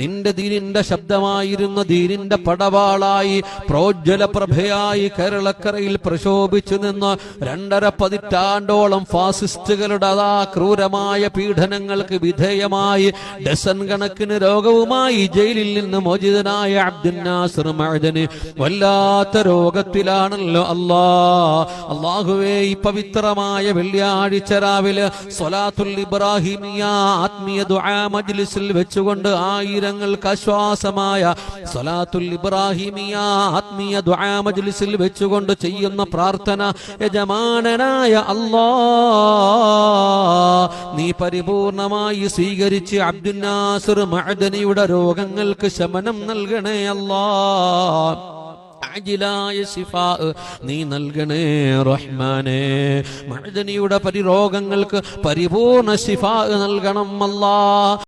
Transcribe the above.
നിന്റെ ദീനിന്റെ ശബ്ദമായിരുന്ന ദീനിന്റെ പടവാളായി പ്രോജ്വല പ്രഭയായി കേരളക്കരയിൽ പ്രശോഭിച്ചു നിന്ന് രണ്ടര പതിറ്റാണ്ടോളം ഫാസിസ്റ്റുകളുടെ അതാ ക്രൂരമായ പീഡനങ്ങൾക്ക് വിധേയമായി ഡസൻ കണക്കിന് രോഗവുമായി ജയിലിൽ നിന്ന് മോചിതനായ അബ്ദുൽ നാസിർ മഅദന് വല്ലാത്ത രോഗത്തിലാണല്ലോ അല്ലാ. അള്ളാഹുവേ ഈ പവിത്രമായ വെള്ളിയാഴ്ച രാവിലെ സ്വലാത്തുൽ ഇബ്രാഹിമിയ ആത്മീയ ദുആ മജ്ലിസിൽ വെച്ചുകൊണ്ട് ആയിരങ്ങൾക്ക് ആശ്വാസമായ സ്വലാത്തുൽ ഇബ്രാഹിമിയ ആത്മീയ ദുആ മജ്ലിസിൽ വെച്ചുകൊണ്ട് ചെയ്യുന്ന പ്രാർത്ഥന യജമാനനായ അല്ലാ. നീ പരിപൂർണമായി സ്വീകരിച്ച് അബ്ദുൽ നാസിർ മഅദനിയുടെ രോഗങ്ങൾക്ക് ശമനം നൽകണേ അല്ലാ. ആജിലായ ശിഫാ നീ നൽകണേ റഹ്മാനേ. മഅദനിയുടെ പരിരോഗങ്ങൾക്ക് പരിപൂർണ ശിഫാ നൽകണം അല്ലാ.